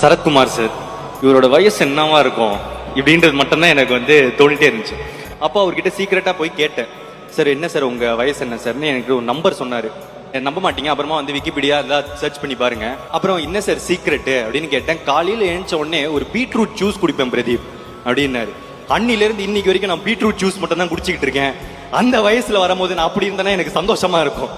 Sarathkumar sir இவரோட வயசு என்னவா இருக்கும் இப்படின்றது மட்டும்தான் எனக்கு வந்து தோணிட்டே இருந்துச்சு. அப்போ அவர்கிட்ட சீக்கிரட்டாக போய் கேட்டேன். சார் என்ன சார் உங்கள் வயசு என்ன சார்னு எனக்கு ஒரு நம்பர் சொன்னார். என் நம்ப மாட்டீங்க. அப்புறமா வந்து விக்கிபீடியா எல்லாம் சர்ச் பண்ணி பாருங்க. அப்புறம் என்ன சார் சீக்ரெட்டு அப்படின்னு கேட்டேன். காலையில் எழுந்த உடனே ஒரு பீட்ரூட் ஜூஸ் குடிப்பேன் பிரதீப் அப்படின்னாரு. அன்னிலேருந்து இன்னைக்கு வரைக்கும் நான் பீட்ரூட் ஜூஸ் மட்டும் தான் குடிச்சிக்கிட்டு இருக்கேன். அந்த வயசுல வரும்போது நான் அப்படி இருந்தேன்னா எனக்கு சந்தோஷமா இருக்கும்.